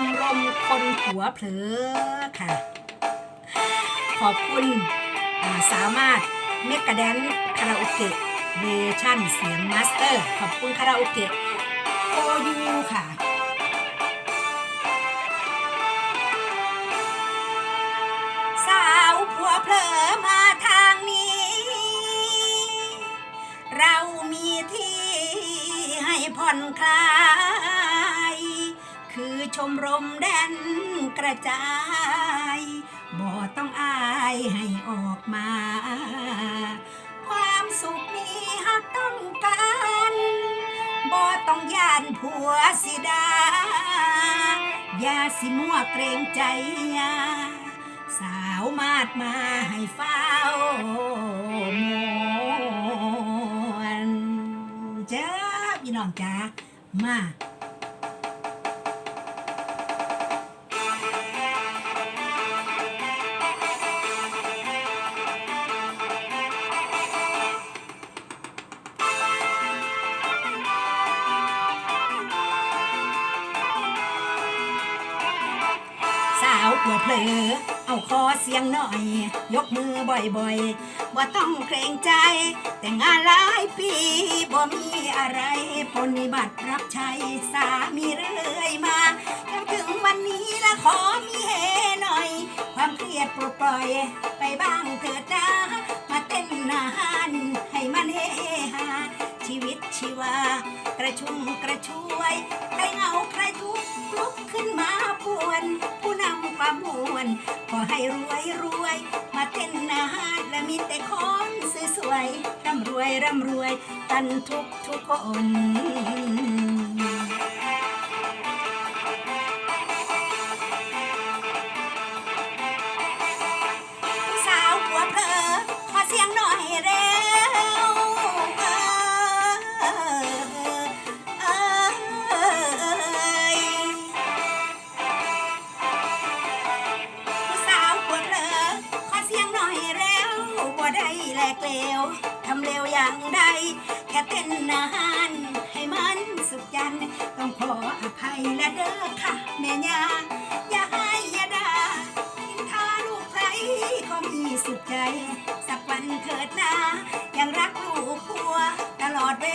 มรมคนหัวเผลอค่ะ ขอบคุณาสามารถเมกะแดนคาราโอเกะเวอร์ชั่นเสียงมาสเตอร์ ขอบคุณคาราโอเกะโอยูค่ะสาวผัวเผลอมาทางนี้ เรามีที่ให้ผ่อนคลาย คือชมรมแดนกระจาย บ่ต้องอายให้ออกมา ความสุขนี้หากต้องการบ่ต้องย่านผัวสิดา อย่าสิมัวเกรงใจยาสาวมาดมาให้เฝ้ามวนเจ้าพี่น้องจ้ามาาวหัวเผลอเอาคอเสียงหน่อย ยกมือบ่อยๆว่าต้องเกรงใจ แต่งานหลายปีบ่มีอะไรปนิบัติรับใช้สามีเรื่อยมาจนถึงวันนี้ละขอมีเฮหน่อย ความเครียดปลดปล่อย ไปบ้างเถิดนะ ชีวา กระชุ่มกระชวย ใครเหงาใครทุกข์ลุกขึ้นมาป่วน ผู้นำความมวน ขอให้รวยรวย มาเต้นนาและมีแต่คนสวยๆร่ำรวยร่ำรวยกันทุกทุกคน เลวทำเร็วอย่างใด แค่เต้นนานให้มันสุขยัน ต้องขออภัยและเด้อค่ะแม่ยาอย่าให้อย่าด่านินทาลูกใครก็มีสุขใจ สักวันเถิดนายังรักลูกผัว ตลอดเว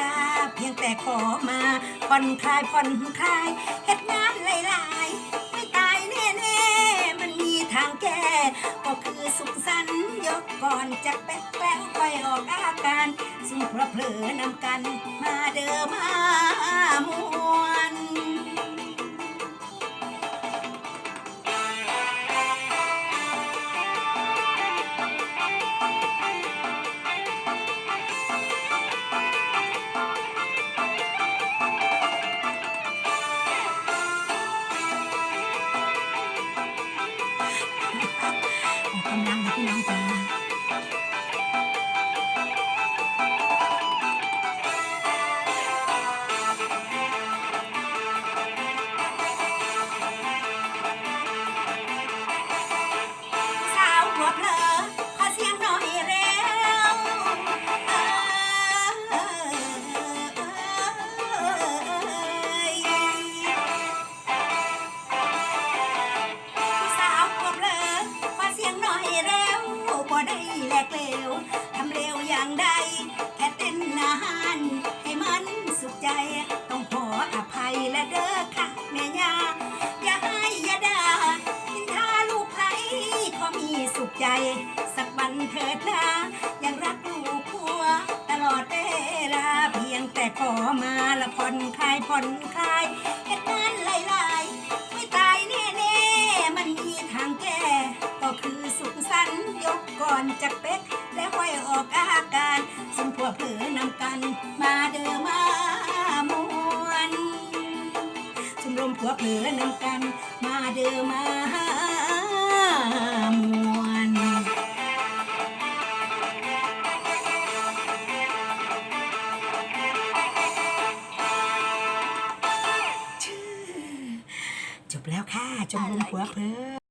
ลา เพียงแต่ขอมาผ่อนคลายผ่อนคลายเฮ็ดงานหลาย สุขสันยกก่อนจะแป๊กแล้วค่ออกอาการซึ่งเพราะเผลอนำกันมาเดิมมามวน แลกเลวทำเร็วอย่างใด แค่เต้นนานให้มันสุขใจ ต้องขออภัยและเด้อค่ะแม่ย่าอย่าให้อย่าด่านินทาลูกใครก็มีสุขใจ สักวันเถิดนะยังรักลูกผัว ตลอดเวลาเพียงแต่ขอมาละผ่อนคลายผ่อนคลาย กก่อนจากเป็กและค่อยออกอาการซึ่งพวกเผลอนำกันมาเดิมมามวนชมรมผัวเผลอนำกันมาเดิมมามวนจบแล้วค่ะชมรมผัวเพลอ